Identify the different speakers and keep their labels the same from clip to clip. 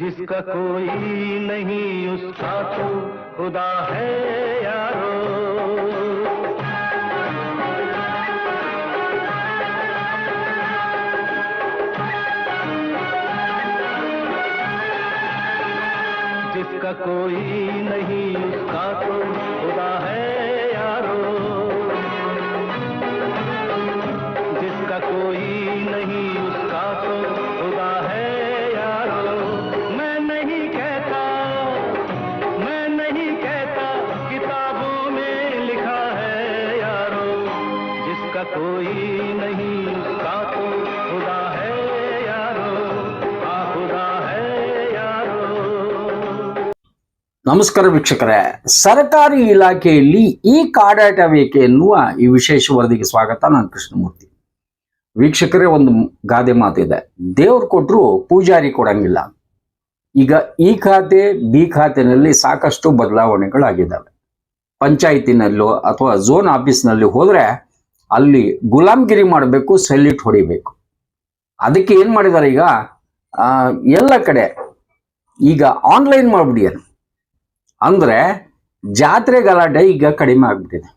Speaker 1: जिसका कोई नहीं, उसका तो खुदा है यारो। जिसका कोई नहीं, उसका तो खुदा है यारो। जिसका कोई
Speaker 2: ನಮಸ್ಕಾರ ವೀಕ್ಷಕರೇ. ಸರ್ಕಾರಿ ಇಲಾಖೆಯಲ್ಲಿ ಈ ಕಾಡಾಟ ಬೇಕೆ ಎನ್ನುವ ಈ ವಿಶೇಷ ವರದಿಗೆ ಸ್ವಾಗತ. ನಾನು ಕೃಷ್ಣಮೂರ್ತಿ. ವೀಕ್ಷಕರೇ, ಒಂದು ಗಾದೆ ಮಾತಿದೆ. ದೇವ್ರು ಕೊಟ್ಟರು ಪೂಜಾರಿ ಕೊಡಂಗಿಲ್ಲ. ಈಗ ಈ ಖಾತೆ, ಬಿ ಖಾತೆನಲ್ಲಿ ಸಾಕಷ್ಟು ಬದಲಾವಣೆಗಳಾಗಿದ್ದಾವೆ. ಪಂಚಾಯತಿನಲ್ಲೋ ಅಥವಾ ಝೋನ್ ಆಫೀಸ್ನಲ್ಲಿ ಹೋದರೆ ಅಲ್ಲಿ ಗುಲಾಮ್ಗಿರಿ ಮಾಡಬೇಕು, ಸೆಲ್ಯೂಟ್ ಹೊಡಿಬೇಕು. ಅದಕ್ಕೆ ಏನು ಮಾಡಿದ್ದಾರೆ ಈಗ? ಎಲ್ಲ ಕಡೆ ಈಗ ಆನ್ಲೈನ್ ಮಾಡ್ಬಿಡಿಯಾರ ಅಂದ್ರೆ ಜಾತ್ರೆ ಗಲಾಟೆ ಈಗ ಕಡಿಮೆ ಆಗ್ಬಿಟ್ಟಿದೆ.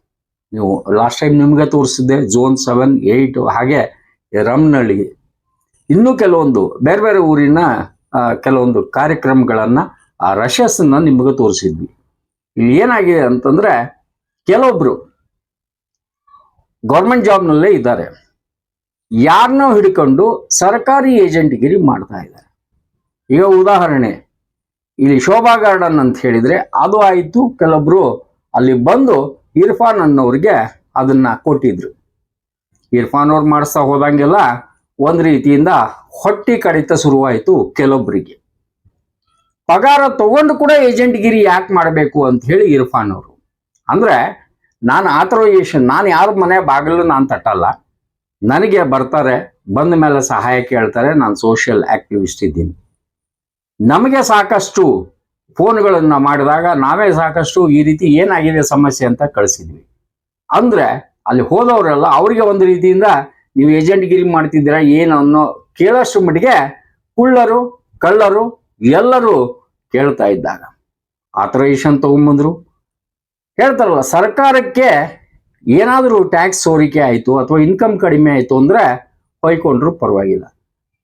Speaker 2: ನೀವು ಲಾಸ್ಟ್ ಟೈಮ್ ನಿಮ್ಗೆ ತೋರಿಸಿದ್ದೆ ಝೋನ್ ಸೆವೆನ್ ಏಯ್ಟ್ ಹಾಗೆ ರಮ್ನಳ್ಳಿ ಇನ್ನೂ ಕೆಲವೊಂದು, ಬೇರೆ ಬೇರೆ ಊರಿನ ಕೆಲವೊಂದು ಕಾರ್ಯಕ್ರಮಗಳನ್ನ, ಆ ರಶಸ್ಸನ್ನು ನಿಮಗೆ ತೋರಿಸಿದ್ವಿ. ಇಲ್ಲಿ ಏನಾಗಿದೆ ಅಂತಂದ್ರೆ ಕೆಲವೊಬ್ರು ಗೌರ್ಮೆಂಟ್ ಜಾಬ್ನಲ್ಲೇ ಇದ್ದಾರೆ. ಯಾರನ್ನೋ ಹಿಡ್ಕೊಂಡು ಸರ್ಕಾರಿ ಏಜೆಂಟ್ಗಿರಿ ಮಾಡ್ತಾ ಇದ್ದಾರೆ. ಈಗ ಉದಾಹರಣೆ ಇಲ್ಲಿ ಶೋಭಾ ಗಾರ್ಡನ್ ಅಂತ ಹೇಳಿದ್ರೆ ಅದು ಆಯಿತು. ಕೆಲವೊಬ್ರು ಅಲ್ಲಿ ಬಂದು ಇರ್ಫಾನ್ ಅನ್ನೋರಿಗೆ ಅದನ್ನ ಕೊಟ್ಟಿದ್ರು. ಇರ್ಫಾನ್ ಅವ್ರು ಮಾಡಿಸ್ತಾ ಹೋದಂಗೆಲ್ಲ ಒಂದು ರೀತಿಯಿಂದ ಹೊಟ್ಟಿ ಕಡಿತ ಶುರುವಾಯಿತು ಕೆಲವೊಬ್ಬರಿಗೆ ಪಗಾರ ತಗೊಂಡು ಕೂಡ ಏಜೆಂಟ್ಗಿರಿ ಯಾಕೆ ಮಾಡಬೇಕು ಅಂತ ಹೇಳಿ ಇರ್ಫಾನ್ ಅವರು. ಅಂದ್ರೆ ನಾನು ಆಥರೈಸೇಷನ್ ನಾನು ಯಾರ ಮನೆ ಬಾಗಿಲು ನಾನು ತಟ್ಟಲ್ಲ. ನನಗೆ ಬರ್ತಾರೆ ಬಂದ ಮೇಲೆ ಸಹಾಯ ಕೇಳ್ತಾರೆ, ನಾನು ಸೋಷಿಯಲ್ ಆಕ್ಟಿವಿಸ್ಟ್ ಇದ್ದೀನಿ. ನಮಗೆ ಸಾಕಷ್ಟು ಫೋನ್ಗಳನ್ನು ಮಾಡಿದಾಗ ನಾವೇ ಸಾಕಷ್ಟು ಈ ರೀತಿ ಏನಾಗಿದೆ ಸಮಸ್ಯೆ ಅಂತ ಕಳಿಸಿದ್ವಿ. ಅಂದ್ರೆ ಅಲ್ಲಿ ಹೋದವರೆಲ್ಲ ಅವರಿಗೆ ಒಂದು ರೀತಿಯಿಂದ ನೀವು ಏಜೆಂಟ್ಗಿರಿ ಮಾಡ್ತಿದ್ದೀರಾ ಏನು ಅನ್ನೋ ಕೇಳೋಷ್ಟು ಮಟ್ಟಿಗೆ ಕುಳ್ಳರು, ಕಳ್ಳರು ಎಲ್ಲರೂ ಕೇಳ್ತಾ ಇದ್ದಾಗ. ಆಥರೈಸೇಷನ್ ತಗೊಂಬಂದ್ರು. ಹೇಳ್ತಾರಲ್ಲ, ಸರ್ಕಾರಕ್ಕೆ ಏನಾದರೂ ಟ್ಯಾಕ್ಸ್ ಸೋರಿಕೆ ಆಯಿತು ಅಥವಾ ಇನ್ಕಮ್ ಕಡಿಮೆ ಆಯಿತು ಅಂದರೆ ಹೊಯ್ಕೊಂಡ್ರು ಪರವಾಗಿಲ್ಲ.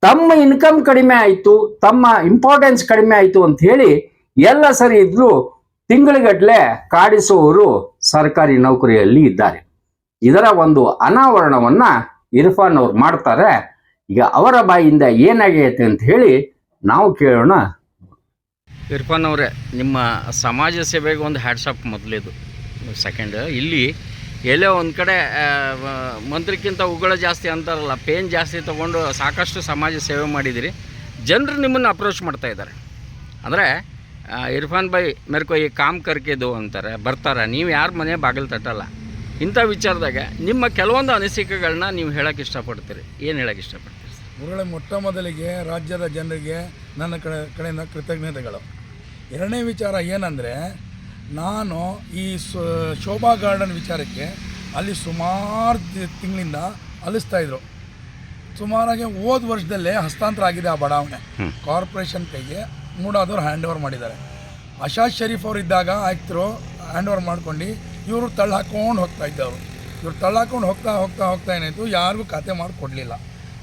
Speaker 2: ತಮ್ಮ ಇನ್ಕಮ್ ಕಡಿಮೆ ಆಯಿತು, ತಮ್ಮ ಇಂಪಾರ್ಟೆನ್ಸ್ ಕಡಿಮೆ ಆಯಿತು ಅಂತ ಹೇಳಿ ಎಲ್ಲ ಸರಿ ಇದ್ರು ತಿಂಗಳಿಗಟ್ಲೆ ಕಾಡಿಸುವವರು ಸರ್ಕಾರಿ ನೌಕರಿಯಲ್ಲಿ ಇದ್ದಾರೆ. ಇದರ ಒಂದು ಅನಾವರಣವನ್ನ ಇರ್ಫಾನ್ ಅವ್ರು ಮಾಡ್ತಾರೆ. ಈಗ ಅವರ ಬಾಯಿಂದ ಏನಾಗೈತೆ ಅಂತ ಹೇಳಿ ನಾವು ಕೇಳೋಣ.
Speaker 3: ಇರ್ಫಾನ್ ಅವರೇ, ನಿಮ್ಮ ಸಮಾಜ ಸೇವೆಗೆ ಒಂದು ಹ್ಯಾಟ್ಸಪ್ ಮೊದಲೇದು. ಸೆಕೆಂಡ್ ಇಲ್ಲಿ ಎಲ್ಲೋ ಒಂದು ಕಡೆ ಮಂತ್ರಿಕ್ಕಿಂತ ಉಗಳ ಜಾಸ್ತಿ ಅಂತಾರಲ್ಲ, ಪೇನ್ ಜಾಸ್ತಿ ತೊಗೊಂಡು ಸಾಕಷ್ಟು ಸಮಾಜ ಸೇವೆ ಮಾಡಿದಿರಿ. ಜನರು ನಿಮ್ಮನ್ನು ಅಪ್ರೋಚ್ ಮಾಡ್ತಾ ಇದ್ದಾರೆ. ಅಂದರೆ ಇರ್ಫಾನ್ ಬೈ ಮೇರ್ಕೋ ಈ ಕಾಮ್ ಕರ್ಕೆದು ಅಂತಾರೆ, ಬರ್ತಾರೆ, ನೀವು ಯಾರ ಮನೆ ಬಾಗಿಲು ತಟ್ಟಲ್ಲ. ಇಂಥ ವಿಚಾರದಾಗ ನಿಮ್ಮ ಕೆಲವೊಂದು ಅನಿಸಿಕೆಗಳನ್ನ ನೀವು ಹೇಳೋಕ್ಕೆ ಇಷ್ಟಪಡ್ತೀರಿ. ಏನು ಹೇಳೋಕ್ಕೆ ಇಷ್ಟಪಡ್ತೀರಿ?
Speaker 4: ಗುರುಗಳೇ, ಮೊಟ್ಟ ಮೊದಲಿಗೆ ರಾಜ್ಯದ ಜನರಿಗೆ ನನ್ನ ಕಡೆ, ಕಡೆಯಿಂದ ಕೃತಜ್ಞತೆಗಳು. ಎರಡನೇ ವಿಚಾರ ಏನಂದರೆ ನಾನು ಈ ಶೋಭಾ ಗಾರ್ಡನ್ ವಿಚಾರಕ್ಕೆ ಅಲ್ಲಿ ಸುಮಾರು ತಿಂಗಳಿಂದ ಅಲಿಸ್ತಾ ಇದ್ರು. ಸುಮಾರಾಗಿ ಹೋದ ವರ್ಷದಲ್ಲೇ ಹಸ್ತಾಂತರ ಆಗಿದೆ ಆ ಬಡಾವಣೆ. ಕಾರ್ಪೊರೇಷನ್ ಕೈಗೆ ಮೂಡಾದವ್ರು ಹ್ಯಾಂಡ್ ಓವರ್ ಮಾಡಿದ್ದಾರೆ. ಅಶಾದ್ ಶರೀಫ್ ಅವರು ಇದ್ದಾಗ ಆಯ್ತರು ಹ್ಯಾಂಡ್ ಓವರ್ ಮಾಡ್ಕೊಂಡು ಇವರು ತಳ್ಳು ಹಾಕ್ಕೊಂಡು ಹೋಗ್ತಾ ಇದ್ದವರು. ಇವರು ತಳ್ಳು ಹಾಕೊಂಡು ಹೋಗ್ತಾ ಹೋಗ್ತಾ ಹೋಗ್ತಾ ಏನಾಯಿತು ಯಾರಿಗೂ ಖಾತೆ ಮಾಡಿ ಕೊಡಲಿಲ್ಲ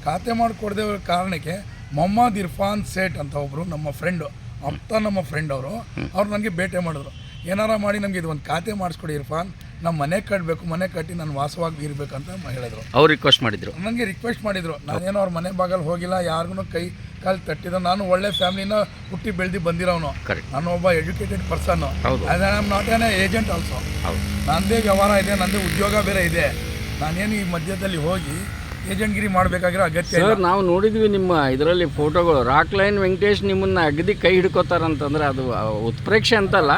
Speaker 4: ಖಾತೆ ಮಾಡಿಕೊಡದೆ ಕಾರಣಕ್ಕೆ ಮೊಹಮ್ಮದ್ ಇರ್ಫಾನ್ ಸೇಠ್ ಅಂತ ಒಬ್ಬರು ನಮ್ಮ ಫ್ರೆಂಡು ಅಪ್ತ ನಮ್ಮ ಫ್ರೆಂಡ್ ಅವರು. ಅವ್ರು ನನಗೆ ಭೇಟಿ ಮಾಡಿದ್ರು. ಏನಾರ ಮಾಡಿ ನಮ್ಗೆ ಇದು ಒಂದು ಖಾತೆ ಮಾಡಿಸ್ಕೊಡಿ ಇರ್ಫಾನ್. ನಮ್ಮ ಮನೆ ಕಟ್ಟಬೇಕು ಮನೆ ಕಟ್ಟಿ ನಾನು ವಾಸವಾಗಿ ಇರಬೇಕಂತ ಹೇಳಿದ್ರು.
Speaker 3: ಅವ್ರು ರಿಕ್ವೆಸ್ಟ್ ಮಾಡಿದ್ರು.
Speaker 4: ನನಗೆ ರಿಕ್ವೆಸ್ಟ್ ಮಾಡಿದ್ರು. ನಾನೇನೋ ಅವ್ರ ಮನೆ ಬಾಗಲ್ ಹೋಗಿಲ್ಲ ಯಾರಿಗೂ ಕೈ ಕಾಲು ತಟ್ಟಿದ. ನಾನು ಒಳ್ಳೆ ಫ್ಯಾಮಿಲಿನ ಹುಟ್ಟಿ ಬೆಳೆದು ಬಂದಿರೋನು.
Speaker 3: ಕರೆಕ್ಟ್
Speaker 4: ನಾನು ಒಬ್ಬ educated person I am not an agent also
Speaker 3: ಹೌದು.
Speaker 4: ನಂದೇ ವ್ಯವಹಾರ ಇದೆ ನಂದೇ ಉದ್ಯೋಗ ಬೇರೆ ಇದೆ. ನಾನೇನು ಈ ಮಧ್ಯದಲ್ಲಿ ಹೋಗಿ ಏಜೆಂಟ್ಗಿರಿ ಮಾಡಬೇಕಾಗಿರೋ ಅಗತ್ಯ
Speaker 3: ಸರ್ ನಾವು ನೋಡಿದ್ವಿ ನಿಮ್ಮ ಇದರಲ್ಲಿ ಫೋಟೋಗಳು ರಾಕ್ ಲೈನ್ ವೆಂಕಟೇಶ್ ನಿಮ್ಮನ್ನ ಅಗದಿ ಕೈ ಹಿಡ್ಕೋತಾರಂತಂದ್ರೆ ಅದು ಉತ್ಪ್ರೇಕ್ಷೆ ಅಂತಲ್ಲ.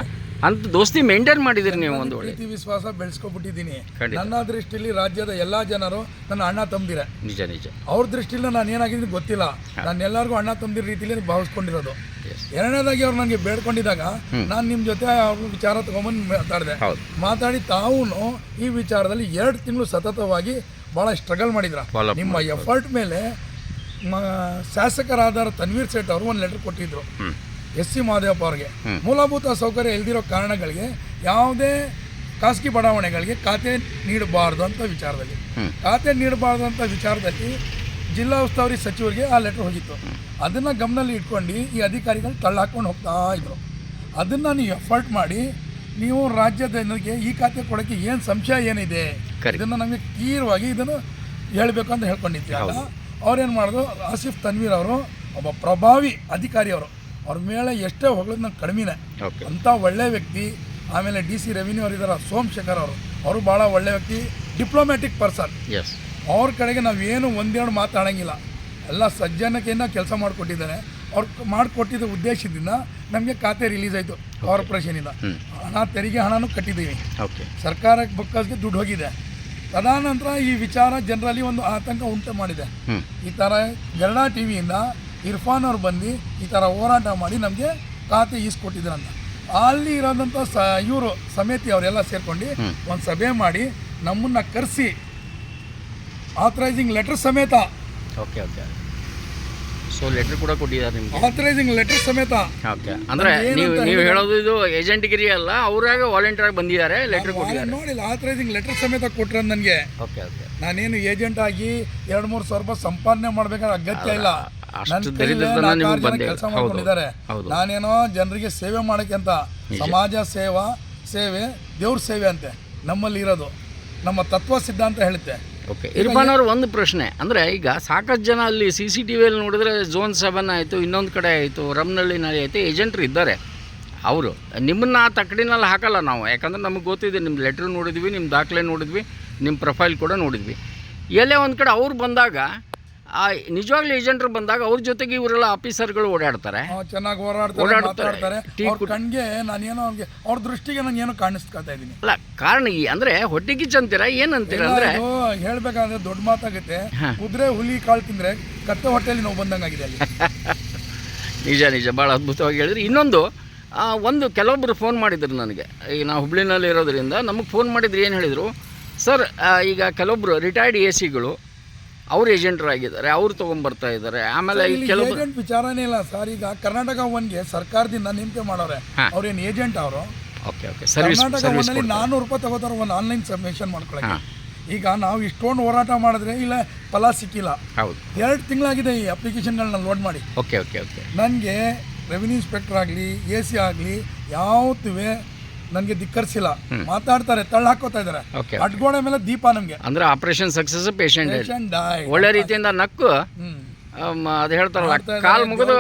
Speaker 3: ಅಂತ ದೋಸ್ತಿ ಮೇಂಟೈನ್ ಮಾಡಿದಿರಿ ನೀವು ಒಂದು ಒಳ್ಳೆ.
Speaker 4: ಪ್ರೀತಿ ವಿಶ್ವಾಸ ಬೆಳೆಸ್ಕೊಬಿಟ್ಟಿದ್ದೀನಿ
Speaker 3: ಖಂಡಿತ.
Speaker 4: ನನ್ನ ದೃಷ್ಟಿಯಲ್ಲಿ ರಾಜ್ಯದ ಎಲ್ಲಾ ಜನರು ನನ್ನ ಅಣ್ಣ ತಂಬಿರ
Speaker 3: ನಿಜ ನಿಜ.
Speaker 4: ಅವ್ರ ದೃಷ್ಟಿಯಲ್ಲಿ ನಾನು ಏನಾಗಿದ್ದೀನಿ ಗೊತ್ತಿಲ್ಲ. ನಾನು ಎಲ್ಲರಿಗೂ ಅಣ್ಣ ತಂಬಿರ ರೀತಿಯಲ್ಲಿ ಭಾವಿಸ್ಕೊಂಡಿರೋದು.
Speaker 3: Yes.
Speaker 4: ಎರಡನೇದಾಗಿ ಅವ್ರು ನನಗೆ ಬೇಡ್ಕೊಂಡಿದ್ದಾಗ ನಾನು ನಿಮ್ಮ ಜೊತೆ ಅವ್ರ ವಿಚಾರ ತಗೊಂಬಂದು ಮಾತಾಡಿದೆ.
Speaker 3: ಹೌದು.
Speaker 4: ಮಾತಾಡಿ ತಾವು ಈ ವಿಚಾರದಲ್ಲಿ ಎರಡು ತಿಂಗಳು ಸತತವಾಗಿ ಭಾಳ ಸ್ಟ್ರಗಲ್ ಮಾಡಿದ್ರ.
Speaker 3: Follow up
Speaker 4: ನಿಮ್ಮ ಎಫರ್ಟ್ ಮೇಲೆ ಮ- ಶಾಸಕರಾದ ತನ್ವೀರ್ ಸೇಠ್ ಅವರು ಒಂದು ಲೆಟರ್ ಕೊಟ್ಟಿದ್ರು. ಎಸ್ ಸಿ ಮಹದೇವಪ್ಪ ಅವ್ರಿಗೆ. ಮೂಲಭೂತ ಸೌಕರ್ಯ ಇಲ್ದಿರೋ ಕಾರಣಗಳಿಗೆ ಯಾವುದೇ ಖಾಸಗಿ ಬಡಾವಣೆಗಳಿಗೆ ಖಾತೆ ನೀಡಬಾರ್ದು ಅಂತ ವಿಚಾರದಲ್ಲಿ. ಖಾತೆ ನೀಡಬಾರ್ದು ಅಂತ ವಿಚಾರದಲ್ಲಿ ಜಿಲ್ಲಾ ಉಸ್ತುವಾರಿ ಸಚಿವರಿಗೆ ಆ ಲೆಟರ್ ಹೋಗಿತ್ತು. ಅದನ್ನು ಗಮನದಲ್ಲಿ ಇಟ್ಕೊಂಡು ಈ ಅಧಿಕಾರಿಗಳು ತಳ್ಳಾಕೊಂಡು ಹೋಗ್ತಾ ಇದ್ರು. ಅದನ್ನು ನೀವು ಎಫರ್ಟ್ ಮಾಡಿ ನೀವು ರಾಜ್ಯದ ಜನರಿಗೆ ಈ ಖಾತೆ ಕೊಡೋಕ್ಕೆ ಏನು ಸಂಶಯ ಏನಿದೆ? ಇದನ್ನು ನಮಗೆ ತೀರವಾಗಿ ಇದನ್ನು ಹೇಳಬೇಕು ಅಂತ ಹೇಳ್ಕೊಂಡಿದ್ದೆ ಆಗ ಅವ್ರೇನು ಮಾಡಿದ್ರು? ಆಸಿಫ್ ತನ್ವೀರ್ ಅವರು ಒಬ್ಬ ಪ್ರಭಾವಿ ಅಧಿಕಾರಿ ಅವರು ಮೇಲೆ ಎಷ್ಟೇ ಹೊಗಳೋದು ನಂಗೆ ಕಡಿಮೆನೇ ಅಂಥ ಒಳ್ಳೆ ವ್ಯಕ್ತಿ ಆಮೇಲೆ ಡಿ ಸಿ ರೆವಿನ್ಯೂ ಅವರು ಇದ್ದಾರೆ ಸೋಮಶೇಖರ್ ಅವರು. ಅವರು ಭಾಳ ಒಳ್ಳೆ ವ್ಯಕ್ತಿ ಡಿಪ್ಲೊಮ್ಯಾಟಿಕ್ ಪರ್ಸನ್
Speaker 2: ಎಸ್
Speaker 4: ಅವ್ರ ಕಡೆಗೆ ನಾವೇನು ಒಂದೆರಡು ಮಾತಾಡೋಂಗಿಲ್ಲ ಎಲ್ಲ ಸಜ್ಜನಕೆಯಿಂದ ಕೆಲಸ ಮಾಡಿಕೊಟ್ಟಿದ್ದಾರೆ. ಅವ್ರು ಮಾಡಿಕೊಟ್ಟಿದ್ದ ಉದ್ದೇಶದಿಂದ ನಮಗೆ ಖಾತೆ ರಿಲೀಸ್ ಆಯಿತು ಕಾರ್ಪೊರೇಷನಿಂದ
Speaker 2: ಇಲ್ಲ
Speaker 4: ಹಣ ತೆರಿಗೆ ಹಣನೂ ಕಟ್ಟಿದ್ದೀವಿ.
Speaker 2: ಓಕೆ
Speaker 4: ಸರ್ಕಾರಕ್ಕೆ ಬೊಕ್ಕಸ್ಗೆ ದುಡ್ಡು ಹೋಗಿದೆ. ತದಾನಂತರ ಈ ವಿಚಾರ ಜನರಲ್ಲಿ ಒಂದು ಆತಂಕ ಉಂಟು ಮಾಡಿದೆ. ಈ ಥರ ಗರಡಾ ಟಿ ವಿಯಿಂದ ಇರ್ಫಾನ್ ಅವ್ರು ಬಂದು ಈ ಥರ ಹೋರಾಟ ಮಾಡಿ ನಮಗೆ ಖಾತೆ ಈಸ್ಕೊಟ್ಟಿದ್ರಂತ ಅಲ್ಲಿ ಇರೋದಂಥ ಸ ಇವರು ಸಮಿತಿ ಅವರೆಲ್ಲ ಸೇರ್ಕೊಂಡು ಒಂದು ಸಭೆ ಮಾಡಿ ನಮ್ಮನ್ನು ಕರೆಸಿ ಆಥರೈಸಿಂಗ್ ಲೆಟರ್ ಸಮೇತ.
Speaker 2: Okay okay. ಸೊ ಲೆಟರ್ ಕೂಡ ಕೊಟ್ಟಿದ್ದಾರೆ ನಿಮಗೆ?
Speaker 4: ಆಥರೈಸಿಂಗ್ ಲೆಟರ್ ಸಮೇತ.
Speaker 2: ಓಕೆ. ಅಂದರೆ ನೀವು ನೀವು ಹೇಳೋದು ಇದು ಏಜೆಂಟ್ಗಿರಿ ಅಲ್ಲ ಅವರಾಗ ವಾಲಂಟಿಯರ್ ಬಂದಿದ್ದಾರೆ ಲೆಟರ್ ಕೊಟ್ಟಿದ್ದಾರೆ.
Speaker 4: ನೋಡಿಲ್ಲ ಆಥರೈಸಿಂಗ್ ಲೆಟರ್ ಸಮೇತ ಕೊಟ್ಟರೆ ನನಗೆ.
Speaker 2: Okay okay.
Speaker 4: ನಾನೇನು ಏಜೆಂಟ್ ಆಗಿ ಎರಡು ಮೂರು ಸಾವಿರ ರೂಪಾಯಿ ಸಂಪಾದನೆ ಮಾಡ್ಬೇಕಾದ್ರೆ ಅಗತ್ಯ ಇಲ್ಲ.
Speaker 2: ಅಷ್ಟು
Speaker 4: ನನ್ನ
Speaker 2: ದರಿದ್ರತನ ನಿಮ್ಗೆ ಬಂದೇ
Speaker 4: ಕೆಲಸ. ಮಾಡ್ಕೊಂಡಿದ್ದಾರೆ. ನಾನೇನೋ ಜನರಿಗೆ ಸೇವೆ ಮಾಡಕ್ಕೆ ಅಂತ ಸಮಾಜ ಸೇವಾ ಸೇವೆ ದೇವ್ರ ಸೇವೆ ಅಂತೆ. ನಮ್ಮಲ್ಲಿ ಇರೋದು. ನಮ್ಮ ತತ್ವ ಸಿದ್ಧಾಂತ ಹೇಳುತ್ತೆ.
Speaker 2: ಓಕೆ ಇರ್ಫಾನ್ ಅವ್ರ ಒಂದು ಪ್ರಶ್ನೆ. ಅಂದರೆ ಈಗ ಸಾಕಷ್ಟು ಜನ ಅಲ್ಲಿ ಸಿ ಸಿ ಟಿ ವಿಯಲ್ಲಿ ನೋಡಿದ್ರೆ ಝೋನ್ ಸೆವೆನ್ ಆಯಿತು ಇನ್ನೊಂದು ಕಡೆ ಆಯಿತು ರಮ್ನಳ್ಳಿನಲ್ಲಿ ಆಯಿತು ಏಜೆಂಟ್ರು ಇದ್ದಾರೆ. ಅವರು ನಿಮ್ಮನ್ನ ಆ ತಕ್ಕಡಿನಲ್ಲಿ ಹಾಕಲ್ಲ ನಾವು. ಯಾಕಂದ್ರೆ ನಮಗೆ ಗೊತ್ತಿದೆ ನಿಮ್ಮ ಲೆಟ್ರ್ ನೋಡಿದ್ವಿ ನಿಮ್ಮ ದಾಖಲೆ ನೋಡಿದ್ವಿ ನಿಮ್ಮ ಪ್ರೊಫೈಲ್ ಕೂಡ ನೋಡಿದ್ವಿ. ಎಲ್ಲೇ ಒಂದು ಕಡೆ ಅವ್ರು ಬಂದಾಗ ನಿಜವಾಗ್ಲೂ ಏಜೆಂಟ್ರು ಬಂದಾಗ ಅವ್ರ ಜೊತೆಗೆ ಇವರೆಲ್ಲ ಆಫೀಸರ್ಗಳು ಓಡಾಡ್ತಾರೆ.
Speaker 4: ಚೆನ್ನಾಗಿ
Speaker 2: ಓಡಾಡ್ತಾರೆ.
Speaker 4: ಮಾತಾಡ್ತಾರೆ.
Speaker 2: ಟೀ
Speaker 4: ಅವ್ರ ಕಣ್ಗೆ ನಾನೇನೋ ಅವ್ರಿಗೆ ಅವ್ರ ದೃಷ್ಟಿಗೆ ನಾನು ಏನೋ ಕಾಣಿಸ್ಕೊತಾ ಇದ್ದೀನಿ
Speaker 2: ಅಲ್ಲ ಕಾರಣ ಈ ಅಂದ್ರೆ ಹೊಟ್ಟೆ ಕಿಚ್ಚಂತೀರ ಏನಂತೀರ ಅಂದ್ರೆ
Speaker 4: ಹೇಳ್ಬೇಕಂದ್ರೆ ದೊಡ್ಡ ಮಾತಾಗುತ್ತೆ. ಕುದುರೆ ಹುಲಿ ಕಾಳು ತಿಂದ್ರೆ ಕತ್ತೆ ಹೊಟ್ಟೆಯಲ್ಲಿ ನೋವು ಬಂದಂಗಾಗಿದೆ ಅಲ್ಲಿ.
Speaker 2: ನಿಜ ನಿಜ. ಭಾಳ ಅದ್ಭುತವಾಗಿ ಹೇಳಿದ್ರಿ. ಇನ್ನೊಂದು ಆ, ಒಂದು ಕೆಲವೊಬ್ಬರು ಫೋನ್ ಮಾಡಿದ್ರು ನನಗೆ. ಈಗ ನಾವು ಹುಬ್ಳಿನಲ್ಲಿ ಇರೋದ್ರಿಂದ ನಮಗೆ ಫೋನ್ ಮಾಡಿದ್ರು ಏನು ಹೇಳಿದರು? ಸರ್ ಈಗ ಕೆಲವೊಬ್ಬರು ರಿಟೈರ್ಡ್ ಎ ಸಿಗಳು ಅವ್ರು ಏಜೆಂಟ್ರಾಗಿದ್ದಾರೆ ಅವ್ರು ತಗೊಂಡ್ಬರ್ತಾ ಇದ್ದಾರೆ. ಆಮೇಲೆ ಈ ಕೆಲವೊಬ್ರು
Speaker 4: ಏಜೆಂಟ್ ವಿಚಾರನೇ ಇಲ್ಲ ಸರ್. ಈಗ ಕರ್ನಾಟಕ ಒನ್ಗೆ ಸರ್ಕಾರದಿಂದ ನಿಂತೆ ಮಾಡೋರೆ. ಅವ್ರೇನು ಏಜೆಂಟ್ ಅವರು?
Speaker 2: Okay okay. Service
Speaker 4: Karnataka
Speaker 2: service
Speaker 4: ಒನ್ನಲ್ಲಿ ನಾನ್ನೂರು ರೂಪಾಯಿ ತಗೋತಾರೆ ಒಂದು ಆನ್ಲೈನ್ ಸಬ್ಮಿಷನ್ ಮಾಡ್ಕೊಳಕ್ಕೆ. ಈಗ ನಾವು ಇಷ್ಟೊಂದು ಹೋರಾಟ ಮಾಡಿದ್ರೆ ಇಲ್ಲ ಫಲ ಸಿಕ್ಕಿಲ್ಲ.
Speaker 2: ಹೌದು.
Speaker 4: ಎರಡು ತಿಂಗಳಾಗಿದೆ ಈ ಅಪ್ಲಿಕೇಶನ್ಗಳನ್ನ ಲೋಡ್ ಮಾಡಿ.
Speaker 2: Okay okay okay.
Speaker 4: ನನಗೆ ರೆವಿನ್ಯೂ ಇನ್ಸ್ಪೆಕ್ಟರ್ ಆಗಲಿ ಎ ಸಿ ಆಗಲಿ ಯಾವತ್ತುವೆ ನನಗೆ ಧಿಕ್ಕರಿಸಿಲ್ಲ. ಮಾತಾಡ್ತಾರೆ ತಳ್ಳ ಹಾಕೋತಾ ಇದ್ದಾರೆ. ಅಡ್ಗೋಣೆ ಮೇಲೆ ದೀಪ ನಮಗೆ.
Speaker 2: ಅಂದ್ರೆ ಆಪರೇಷನ್ ಸಕ್ಸಸ್ ಪೇಷಂಟ್ ಒಳ್ಳೆ ರೀತಿಯಿಂದ ನಕ್ಕು. ಅದು ಹೇಳ್ತಾರಲ್ಲ ಕಾಲು ಮುಗಿದು.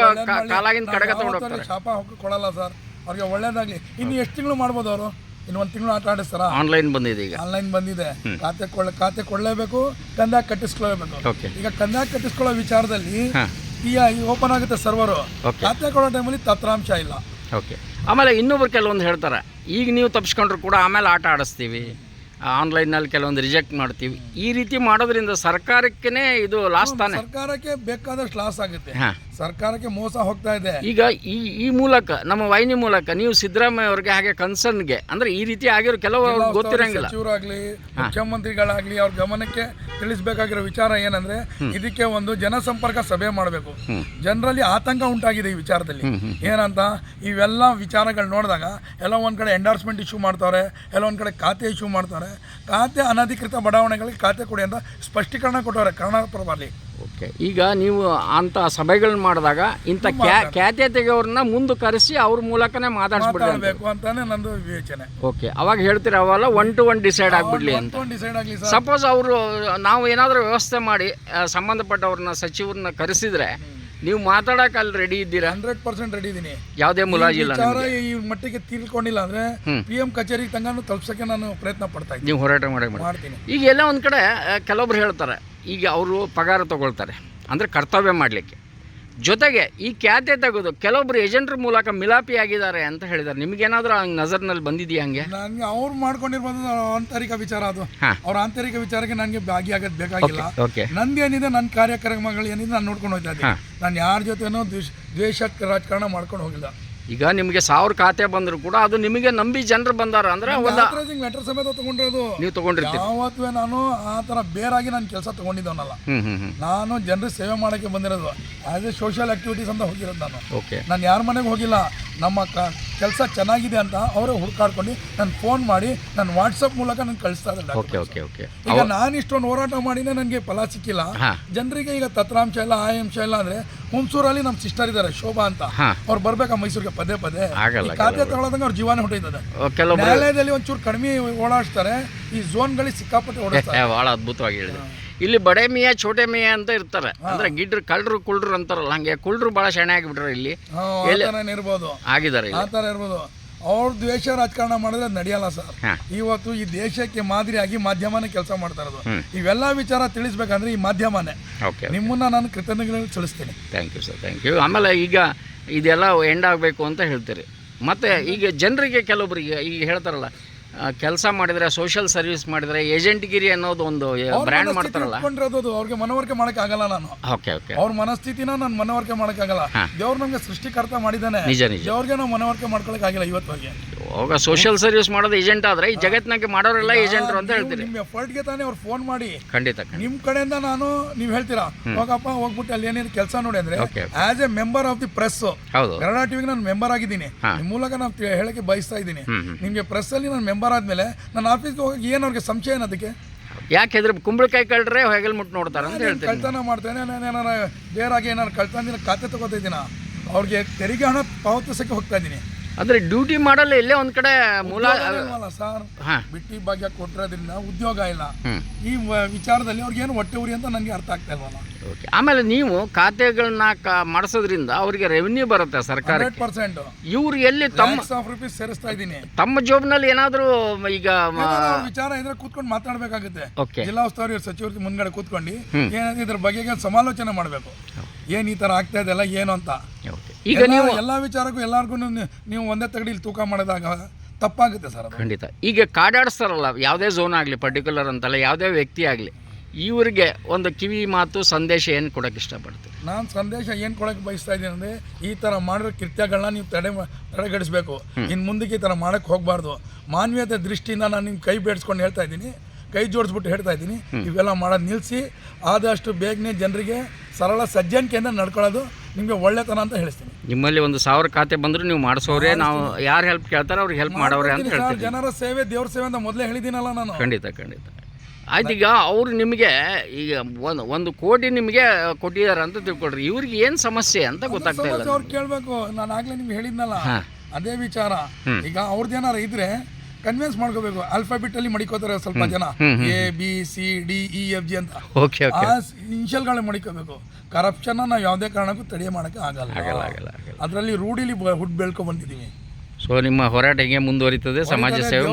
Speaker 2: ಕಾಲಾಗಿನ ಕಡೆಗೆ
Speaker 4: ಯಾವತ್ತೂ ಶಾಪ ಕೊಡಲ್ಲ ಸರ್. ಅವ್ರಿಗೆ ಒಳ್ಳೇದಾಗ್ಲಿ. ಇನ್ನು ಎಷ್ಟು ತಿಂಗಳು ಮಾಡ್ಬೋದು ಅವರು? ಇನ್ನು ಒಂದು ತಿಂಗಳು ಆಟ ಆಡಿಸ್ತಾರ?
Speaker 2: ಆನ್ಲೈನ್ ಬಂದಿದೆ ಈಗ.
Speaker 4: ಆನ್ಲೈನ್ ಬಂದಿದೆ. ಖಾತೆ ಕೊಳ್ಳ ಖಾತೆ ಕೊಳ್ಳೇಬೇಕು ಕಂದಾಯ ಕಟ್ಟಿಸ್ಕೊಳ್ಳೇಬೇಕು
Speaker 2: ಓಕೆ
Speaker 4: ಈಗ ಕಂದಾಯ ಕಟ್ಟಿಸ್ಕೊಳ್ಳೋ ವಿಚಾರದಲ್ಲಿ ಈ ಓಪನ್ ಆಗುತ್ತೆ ಸರ್ವರು. ಖಾತೆ ಕೊಡೋ ಟೈಮಲ್ಲಿ ತತ್ರಾಂಶ ಇಲ್ಲ.
Speaker 2: ಓಕೆ. ಆಮೇಲೆ ಇನ್ನೊಬ್ರು ಕೆಲವೊಂದು ಹೇಳ್ತಾರೆ ಈಗ ನೀವು ತಪ್ಪಿಸ್ಕೊಂಡ್ರು ಕೂಡ ಆಮೇಲೆ ಆಟ ಆಡಿಸ್ತೀವಿ ಆನ್ಲೈನ್ನಲ್ಲಿ ಕೆಲವೊಂದು ರಿಜೆಕ್ಟ್ ಮಾಡ್ತೀವಿ. ಈ ರೀತಿ ಮಾಡೋದ್ರಿಂದ ಸರ್ಕಾರಕ್ಕೇ ಇದು ಲಾಸ್ ತಾನೆ?
Speaker 4: ಸರ್ಕಾರಕ್ಕೆ ಬೇಕಾದಷ್ಟು ಲಾಸ್ ಆಗುತ್ತೆ.
Speaker 2: ಹಾಂ.
Speaker 4: ಸರ್ಕಾರಕ್ಕೆ ಮೋಸ ಹೋಗ್ತಾ ಇದೆ.
Speaker 2: ಈಗ ಈ ಈ ಮೂಲಕ ನಮ್ಮ ವಾಹಿನಿ ಮೂಲಕ ನೀವು ಸಿದ್ದರಾಮಯ್ಯ ಅವ್ರಿಗೆ ಹಾಗೆ ಕನ್ಸರ್ನ್ಗೆ ಅಂದ್ರೆ ಈ ರೀತಿ ಆಗಿರೋ ಕೆಲವು ಅವ್ರಿಗೆ ಗೊತ್ತಿರಂಗಿಲ್ಲ.
Speaker 4: ಸಚಿವರಾಗ್ಲಿ ಮುಖ್ಯಮಂತ್ರಿಗಳಾಗ್ಲಿ ಅವ್ರ ಗಮನಕ್ಕೆ ತಿಳಿಸಬೇಕಾಗಿರೋ ವಿಚಾರ ಏನಂದ್ರೆ ಇದಕ್ಕೆ ಒಂದು ಜನಸಂಪರ್ಕ ಸಭೆ ಮಾಡಬೇಕು. ಜನರಲ್ಲಿ ಆತಂಕ ಉಂಟಾಗಿದೆ ಈ ವಿಚಾರದಲ್ಲಿ. ಏನಂತ ಇವೆಲ್ಲ ವಿಚಾರಗಳು ನೋಡಿದಾಗ ಎಲ್ಲ ಒಂದ್ ಕಡೆ ಎಂಡಾರ್ಸ್ಮೆಂಟ್ ಇಶ್ಯೂ ಮಾಡ್ತಾರೆ ಎಲ್ಲ ಒಂದ್ ಕಡೆ ಖಾತೆ ಇಶ್ಯೂ ಮಾಡ್ತಾರೆ. ಖಾತೆ ಅನಧಿಕೃತ ಬಡಾವಣೆಗಳಿಗೆ ಖಾತೆ ಕೊಡಿ ಅಂತ ಸ್ಪಷ್ಟೀಕರಣ ಕೊಟ್ಟವ್ರೆ ಕರ್ನಾಟಕದಲ್ಲಿ
Speaker 2: ಓಕೆ. ಈಗ ನೀವು ಅಂತ ಸಭೆಗಳನ್ನ ಮಾಡಿದಾಗ ಇಂಥ ಕ್ಯಾ ಖ್ಯಾತೆ ತೆಗೆಯೋರನ್ನ ಮುಂದೆ ಕರೆಸಿ ಅವ್ರ ಮೂಲಕನೇ ಮಾತಾಡಿಸ್ಬಿಡ್ಲಿ ಅಂತ.
Speaker 4: ಅಂತಾನೆ ನಂದು ವಿವೇಚನೆ.
Speaker 2: ಓಕೆ. ಅವಾಗ ಹೇಳ್ತೀರ ಅವಲ್ಲ ಒನ್ ಟು ಒನ್ ಡಿಸೈಡ್ ಆಗ್ಬಿಡ್ಲಿ ಅಂತ.
Speaker 4: ಡಿಸೈಡ್ ಆಗ್ಲಿ
Speaker 2: ಸಪೋಸ್ ಅವರು ನಾವು ಏನಾದರೂ ವ್ಯವಸ್ಥೆ ಮಾಡಿ ಸಂಬಂಧಪಟ್ಟವ್ರನ್ನ ಸಚಿವರನ್ನ ಕರೆಸಿದ್ರೆ ನೀವು ಮಾತಾಡಕ್ ಅಲ್ಲಿ ರೆಡಿ ಇದ್ದೀರಾ?
Speaker 4: ಹಂಡ್ರೆಡ್ ಪರ್ಸೆಂಟ್ ರೆಡಿ ಇದೀನಿ.
Speaker 2: ಯಾವುದೇ ಮುಲಾಜಿಲ್ಲ
Speaker 4: ವಿಚಾರ ಈ ಮಟ್ಟಿಗೆ ತೀರ್ಕೊಂಡಿಲ್ಲ ಅಂದ್ರೆ ಪಿ ಎಂ ಕಚೇರಿಗೆ ತಂಗಾನು ತಲುಪ್ಸಕ್ಕೆ ನಾನು ಪ್ರಯತ್ನ ಪಡ್ತಾ ಇದ್ದೀನಿ.
Speaker 2: ನೀವು ಹೋರಾಟ ಮಾಡಿ ಮಾಡಿ
Speaker 4: ಮಾಡ್ತೀನಿ.
Speaker 2: ಈಗ ಎಲ್ಲ ಒಂದು ಕಡೆ ಆ, ಕೆಲವೊಬ್ರು ಹೇಳ್ತಾರೆ ಈಗ ಅವರು ಪಗಾರ ತಗೊಳ್ತಾರೆ ಅಂದರೆ ಕರ್ತವ್ಯ ಮಾಡಲಿಕ್ಕೆ. ಜೊತೆಗೆ ಈ ಖ್ಯಾತೆ ತೆಗೆದು ಕೆಲವೊಬ್ರು ಏಜೆಂಟ್ರ ಮೂಲಕ ಮಿಲಾಪಿ ಆಗಿದ್ದಾರೆ ಅಂತ ಹೇಳಿದ್ದಾರೆ. ನಿಮಗೇನಾದರೂ ಹಂಗೆ ನಜರ್ನಲ್ಲಿ ಬಂದಿದೆಯಾ ಹಂಗೆ?
Speaker 4: ನನಗೆ ಅವ್ರು ಮಾಡ್ಕೊಂಡಿರ್ಬೋದು ಆಂತರಿಕ ವಿಚಾರ ಅದು.
Speaker 2: ಹಾ.
Speaker 4: ಅವ್ರ ಆಂತರಿಕ ವಿಚಾರಕ್ಕೆ ನನಗೆ ಭಾಗಿಯಾಗೋದು ಬೇಕಾಗಿಲ್ಲ.
Speaker 2: ಓಕೆ
Speaker 4: ನಂದೇನಿದೆ ನನ್ನ ಕಾರ್ಯಕ್ರಮಗಳು ಏನಿದೆ ನಾನು ನೋಡ್ಕೊಂಡು ಹೋಗ್ತಾ ಇದ್ದೀನಿ.
Speaker 2: ಹಾ.
Speaker 4: ನಾನು ಯಾರ ಜೊತೆನೂ ದ್ವೇಷ ದ್ವೇಷ ರಾಜಕಾರಣ ಮಾಡ್ಕೊಂಡು ಹೋಗಿಲ್ಲ.
Speaker 2: ಈಗ ನಿಮಗೆ ಸಾವಿರ ಖಾತೆ ಬಂದರೂ ಕೂಡ ಅದು ನಿಮಗೆ ನಂಬಿ ಜನರು ಬಂದಾರ ಅಂದ್ರೆ ಒಂದು
Speaker 4: ಆಥರೈಸಿಂಗ್ ಲೆಟರ್ ಸಮೇತ ತಗೊಂಡಿರೋದು
Speaker 2: ನೀವು ತಗೊಂಡಿರ್ತೀರಿ.
Speaker 4: ಯಾವತ್ತೂ ನಾನು ಆ ಥರ ಬೇರಾಗಿ ನಾನು ಕೆಲಸ ತಗೊಂಡಿದ್ದವನಲ್ಲ. ನಾನು ಜನರ ಸೇವೆ ಮಾಡೋಕ್ಕೆ ಬಂದಿರೋದು. ಆ್ಯಸ್ ಎ ಸೋಷಿಯಲ್ ಆಕ್ಟಿವಿಟೀಸ್ ಅಂತ ಹೋಗಿರೋದು ನಾನು.
Speaker 2: ಓಕೆ.
Speaker 4: ನಾನು ಯಾರ ಮನೆಗೆ ಹೋಗಿಲ್ಲ. ನಮ್ಮ ಕೆಲಸ ಚೆನ್ನಾಗಿದೆ ಅಂತ ಅವರೇ ಹುಡುಕಾಡ್ಕೊಂಡು ನಾನು ಫೋನ್ ಮಾಡಿ ನಾನು ವಾಟ್ಸಪ್ ಮೂಲಕ ನಾನು ಕಳಿಸ್ತಾ ಇದ್ದೆ
Speaker 2: ಓಕೆ ಓಕೆ ಓಕೆ.
Speaker 4: ಈಗ ನಾನು ಇಷ್ಟೊಂದು ಹೋರಾಟ ಮಾಡಿನೇ ನನಗೆ ಫಲ ಸಿಕ್ಕಿಲ್ಲ. ಜನರಿಗೆ ಈಗ ತತ್ರಾಂಶ ಇಲ್ಲ ಆಯಾಂಶ ಇಲ್ಲ ಅಂದ್ರೆ ಹುಣಸೂರಲ್ಲಿ ನಮ್ಮ ಸಿಸ್ಟರ್ ಇದ್ದಾರೆ ಶೋಭಾ ಅಂತ. ಅವ್ರು ಬರ್ಬೇಕಾ ಮೈಸೂರಿಗೆ ಪದೇ ಪದೇ. ಖಾತೆ ತಗೊಳ್ಳೋದಂಗೆ ಅವ್ರ ಜೀವನ ಹೊಟ್ಟೈತದೆ
Speaker 2: ಕೆಲವೊಬ್ರು
Speaker 4: ನ್ಯಾಯಾಲಯದಲ್ಲಿ ಒಂಚೂರು ಕಡಿಮೆ ಓಡಾಡ್ತಾರೆ ಈ ಝೋನ್ಗಳಿಗೆ ಸಿಕ್ಕಾಪಟ್ಟೆ ಓಡಾಡ್ತಾರೆ
Speaker 2: ಬಹಳ ಅದ್ಭುತವಾಗಿ ಹೇಳಿದೆ ಇಲ್ಲಿ ಬಡೆ ಮೀಯ ಛೋಟೆ ಮೀಯ ಅಂತ ಇರ್ತಾರೆ. ಅಂದ್ರೆ ಗಿಡ್ರು ಕಳ್ಳರು ಕುಳ್ರು ಅಂತಾರಲ್ಲ ಹಂಗೆ ಕುಳ್ರು ಬಹಳ ಶೆಣೆ ಆಗಿಬಿಟ್ರೆ ಇಲ್ಲಿ.
Speaker 4: ಇರ್ಬೋದು ಆಗಿದ್ದಾರೆ ಥರನೇ ಇರ್ಬೋದು.
Speaker 2: ಆಗಿದ್ದಾರೆ
Speaker 4: ಅವ್ರ ದ್ವೇಷ ರಾಜಕಾರಣ ಮಾಡಿದ್ರೆ ನಡೆಯಲ್ಲ ಸರ್. ಇವತ್ತು ಈ ದೇಶಕ್ಕೆ ಮಾದರಿಯಾಗಿ ಮಾಧ್ಯಮನೇ ಕೆಲಸ ಮಾಡ್ತಾ ಇರೋದು. ಇವೆಲ್ಲ ವಿಚಾರ ತಿಳಿಸ್ಬೇಕಂದ್ರೆ ಈ ಮಾಧ್ಯಮನೇ.
Speaker 2: ಓಕೆ
Speaker 4: ನಿಮ್ಮನ್ನ ನಾನು ಕೃತಜ್ಞತೆಗಳನ್ನು ತಿಳಿಸ್ತೇನೆ
Speaker 2: thank you sir thank you ಆಮೇಲೆ ಈಗ ಇದೆಲ್ಲ ಎಂಡ್ ಆಗಬೇಕು ಅಂತ ಹೇಳ್ತೀರಿ. ಮತ್ತೆ ಈಗ ಜನರಿಗೆ ಕೆಲವೊಬ್ಬರಿಗೆ ಈಗ ಹೇಳ್ತಾರಲ್ಲ ಕೆಲಸ ಮಾಡಿದರೆ ಸೋಷಿಯಲ್ ಸರ್ವಿಸ್ ಮಾಡಿದರೆ ಏಜೆಂಟ್ಗಿರಿ ಅನ್ನೋದು ಒಂದು ಬ್ರ್ಯಾಂಡ್ ಮಾಡ್ತಾರಲ್ಲ.
Speaker 4: ಅವ್ರಿಗೆ ಮನವರಿಕೆ ಮಾಡಕ್ ಆಗಲ್ಲ ನಾನು.
Speaker 2: ಓಕೆ ಓಕೆ
Speaker 4: ಅವ್ರ ಮನಸ್ಥಿತಿನ ನಾನು ಮನವರಿಕೆ ಮಾಡಕ್ ಆಗಲ್ಲ. ದೇವ್ರು ನಮ್ಗೆ ಸೃಷ್ಟಿಕರ್ತ ಮಾಡಿದ್ದಾನೆ.
Speaker 2: ನಿಜ ನಿಜ.
Speaker 4: ಅವ್ರಿಗೆ ನಾವು ಮನವರಿಕೆ ಮಾಡ್ಕೊಳಕ್ ಆಗಿಲ್ಲ ಇವತ್ತವರೆಗೆ
Speaker 2: ಅವಾಗ ಸೋಷಿಯಲ್ ಸರ್ವಿಸ್ ಮಾಡೋದು ಏಜೆಂಟ್ ಆದ್ರೆ ಈ ಜಗತ್ತಿನಾಗೆ ಮಾಡೋರೆಲ್ಲ ಏಜೆಂಟ್ರು ಅಂತ ಹೇಳ್ತೀರಿ.
Speaker 4: ನಿಮ್ಮ ಎಫರ್ಟ್ಗೆ ತಾನೇ ಅವ್ರು ಫೋನ್ ಮಾಡಿ.
Speaker 2: ಖಂಡಿತ ನಿಮ್ಮ
Speaker 4: ನಿಮ್ ಕಡೆಯಿಂದ ನಾನು ನೀವು ಹೇಳ್ತೀರಾ? ಹೋಗಪ್ಪ ಹೋಗ್ಬಿಟ್ಟು ಅಲ್ಲಿ ಏನೇನು ಕೆಲಸ ನೋಡಿ ಅಂದ್ರೆ. As a member of the press
Speaker 2: ಹೌದು.
Speaker 4: ಕನ್ನಡ ಟಿವಿಗೆ ನಾನು ಮೆಂಬರ್ ಆಗಿದ್ದೀನಿ. ನಿಮ್ ಮೂಲಕ ನಾನು ಹೇಳಕ್ಕೆ ಬಯಸ್ತಾ ಇದ್ದೀನಿ. ನಿಮಗೆ ಪ್ರೆಸ್ ಅಲ್ಲಿ ನಾನು ಮೆಂಬರ್ ಆದಮೇಲೆ ನನ್ನ ಆಫೀಸ್ಗೆ ಹೋಗಿ ಏನು ಅವ್ರಿಗೆ ಸಂಶಯ ಅದಕ್ಕೆ
Speaker 2: ಯಾಕೆ ಹೆದ್ರ ಕುಂಬಳಕಾಯಿ ಕಳ್ರೆ ಹೆಗಲ್ ಮುಟ್ಟು ನೋಡ್ತಾರೆ ಅಂತ ಹೇಳ್ತೀನಿ.
Speaker 4: ಕಳ್ತನ ಮಾಡ್ತೇನೆ ನಾನು ಏನಾರು ಬೇರಾಗಿ ಏನಾರು ಕಳ್ತನ ಖಾತೆ ತಗೋತಾ ಇದ್ದೀನ? ಅವ್ರಿಗೆ ತೆರಿಗೆ ಹಣ ಪಾವತಿಸಕ್ಕೆ ಹೋಗ್ತಾ ಇದ್ದೀನಿ.
Speaker 2: ಅಂದರೆ ಡ್ಯೂಟಿ ಮಾಡಲ್ಲ ಇಲ್ಲೇ ಒಂದ್ ಕಡೆ ಮೂಲ
Speaker 4: ಸರ್? ಬಿಟ್ಟಿ ಭಾಗ್ಯ ಕೊಟ್ಟಿರೋದ್ರಿಂದ ಉದ್ಯೋಗ ಇಲ್ಲ. ಈ ವಿಚಾರದಲ್ಲಿ ಅವ್ರಿಗೆ ಏನು ಹೊಟ್ಟೆ ಉರಿ ಅಂತ ನನಗೆ ಅರ್ಥ ಆಗ್ತಾ ಇಲ್ವಲ್ಲ?
Speaker 2: ಓಕೆ ಆಮೇಲೆ ನೀವು ಖಾತೆಗಳನ್ನ ಮಾಡಿಸೋದ್ರಿಂದ ಅವರಿಗೆ ರೆವಿನ್ಯೂ ಬರುತ್ತೆ ಸರ್ಕಾರ
Speaker 4: ಪರ್ಸೆಂಟ್.
Speaker 2: ಇವ್ರು ಎಲ್ಲಿ ತಮ್ಮ
Speaker 4: ಆಫ್ ರುಪೀಸ್ ಸೇರಿಸ್ತಾ ಇದ್ದೀನಿ.
Speaker 2: ತಮ್ಮ ಜಾಬ್ನಲ್ಲಿ ಏನಾದರೂ ಈಗ
Speaker 4: ವಿಚಾರ ಇದ್ರೆ ಕೂತ್ಕೊಂಡು ಮಾತಾಡ್ಬೇಕಾಗುತ್ತೆ. ಜಿಲ್ಲಾ ಉಸ್ತುವಾರಿ ಸಚಿವರು ಮುಂದ್ಗಡೆ ಕೂತ್ಕೊಂಡು. ಏನಾದ್ರು ಇದ್ರ ಬಗ್ಗೆ ಸಮಾಲೋಚನೆ ಮಾಡಬೇಕು. ಏನ್ ಈ ತರ ಆಗ್ತಾ ಇದೆಲ್ಲ ಏನು ಅಂತ.
Speaker 2: ಈಗ ನೀವು
Speaker 4: ಎಲ್ಲ ವಿಚಾರಕ್ಕೂ ಎಲ್ಲರಿಗೂ ನೀವು ಒಂದೇ ತಗಡಿಲಿ ತೂಕ ಮಾಡಿದಾಗ ತಪ್ಪಾಗುತ್ತೆ ಸರ್
Speaker 2: ಖಂಡಿತ. ಈಗ ಕಾಡಾಡಿಸ್ತಾರಲ್ಲ ಯಾವುದೇ ಝೋನ್ ಆಗಲಿ ಪರ್ಟಿಕ್ಯುಲರ್ ಅಂತಲ್ಲ ಯಾವುದೇ ವ್ಯಕ್ತಿ ಆಗಲಿ ಇವರಿಗೆ ಒಂದು ಕಿವಿ ಮಾತು ಸಂದೇಶ ಏನು ಕೊಡೋಕೆ ಇಷ್ಟಪಡ್ತೀವಿ
Speaker 4: ನಾನು ಸಂದೇಶ ಏನು ಕೊಡೋಕೆ ಬಯಸ್ತಾ ಇದ್ದೀನಿ ಅಂದರೆ ಈ ಥರ ಮಾಡಿರೋ ಕೃತ್ಯಗಳನ್ನ ನೀವು ತಡೆ ತಡೆಗಡಿಸ್ಬೇಕು ಇನ್ನು ಮುಂದಕ್ಕೆ ಈ ಥರ ಮಾಡೋಕ್ಕೆ ಹೋಗಬಾರ್ದು. ಮಾನವೀಯತೆ ದೃಷ್ಟಿಯಿಂದ ನಾನು ನಿಮ್ಮ ಕೈ ಬೇಡಿಸ್ಕೊಂಡು ಹೇಳ್ತಾ ಇದ್ದೀನಿ. ಕೈ ಜೋಡಿಸ್ಬಿಟ್ಟು ಹೇಳ್ತಾ ಇದ್ದೀನಿ. ಇವೆಲ್ಲ ಮಾಡೋದು ನಿಲ್ಲಿಸಿ ಆದಷ್ಟು ಬೇಗನೆ ಜನರಿಗೆ ಸರಳ ಸಜ್ಜನಿಕೆಯಿಂದ ನಡ್ಕೊಳ್ಳೋದು. ನಿಮಗೆ ಒಳ್ಳೆತನ ಅಂತ ಹೇಳ್ತೀನಿ
Speaker 2: ನಿಮ್ಮಲ್ಲಿ ಒಂದು ಸಾವಿರ ಖಾತೆ ಬಂದರೂ ನೀವು ಮಾಡಿಸೋರೆ ನಾವು ಯಾರು ಹೆಲ್ಪ್ ಕೇಳ್ತಾರೆ ಅವ್ರಿಗೆ ಹೆಲ್ಪ್ ಮಾಡೋರೆ ಅಂತ
Speaker 4: ಹೇಳ್ತೀನಿ
Speaker 2: ಹೇಳ್ತೀವಿ
Speaker 4: ಜನರ ಸೇವೆ ದೇವ್ರ ಸೇವೆ ಅಂತ ಮೊದಲೇ ಹೇಳಿದ್ದೀನಲ್ಲ ನಾನು.
Speaker 2: ಖಂಡಿತ ಖಂಡಿತ. ಆಯ್ತು ಈಗ ಅವ್ರು ನಿಮಗೆ ಈಗ ಒಂದು ಒಂದು ಕೋಟಿ ನಿಮಗೆ ಕೊಟ್ಟಿದ್ದಾರೆ ಅಂತ ತಿಳ್ಕೊಳ್ರಿ. ಇವ್ರಿಗೆ ಏನು ಸಮಸ್ಯೆ ಅಂತ ಗೊತ್ತಾಗ್ತಾ ಇಲ್ಲ.
Speaker 4: ಅವ್ರು ಕೇಳಬೇಕು. ನಾನು ಆಗ್ಲೇ ನಿಮ್ಗೆ ಹೇಳಿದ್ನಲ್ಲ ಅದೇ ವಿಚಾರ. ಈಗ ಅವ್ರದ್ದು ಏನಾರ ಇದ್ರೆ ಕನ್ವಿನ್ಸ್ ಮಾಡ್ಕೋಬೇಕು. ಆಲ್ಫಾಬೆಟ್ ಅಲ್ಲಿ ಮಡಿಕೋತಾರೆ ಸ್ವಲ್ಪ ಜನ. A B C D E F G ಅಂತ.
Speaker 2: Okay okay.
Speaker 4: ಆ ಇನ್ಷಿಯಲ್ಗಳನ್ನ ಮಡಿಕೋಬೇಕು. ಕರಪ್ಷನ್ ನಾವು ಯಾವುದೇ ಕಾರಣಕ್ಕೂ ತಡೆ ಮಾಡಕ್ಕೆ ಆಗಲ್ಲ.
Speaker 2: ಆಗಲ್ಲ
Speaker 4: ಅದರಲ್ಲಿ ರೂಢಿಲಿ ಹುಡ್ ಹುಟ್ಟು ಬೆಳ್ಕೊಂಡ್ ಬಂದಿದ್ದೀವಿ
Speaker 2: ಸೊ ನಿಮ್ಮ ಹೋರಾಟ ಹೇಗೆ ಮುಂದುವರಿತದೆ? ಸಮಾಜ ಸೇವೆ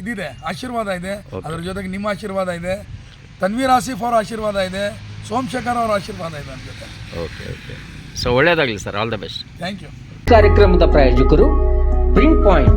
Speaker 4: ಇದಿದೆ. ಆಶೀರ್ವಾದ ಇದೆ. ಅದ್ರ ಜೊತೆಗೆ ನಿಮ್ಮ ಆಶೀರ್ವಾದ ಇದೆ. ತನ್ವೀರ್ ಆಸಿಫ್ ಅವರ ಆಶೀರ್ವಾದ ಇದೆ. ಸೋಮಶೇಖರ್ ಅವರ ಆಶೀರ್ವಾದ ಇದೆ ನನ್ನ ಜೊತೆ.
Speaker 2: Okay okay. ಸೊ ಒಳ್ಳೇದಾಗಲಿ sir all the best
Speaker 4: thank you
Speaker 5: ಕಾರ್ಯಕ್ರಮದ ಪ್ರಾಯೋಜಕರು ಪ್ರಿಂಟ್ ಪಾಯಿಂಟ್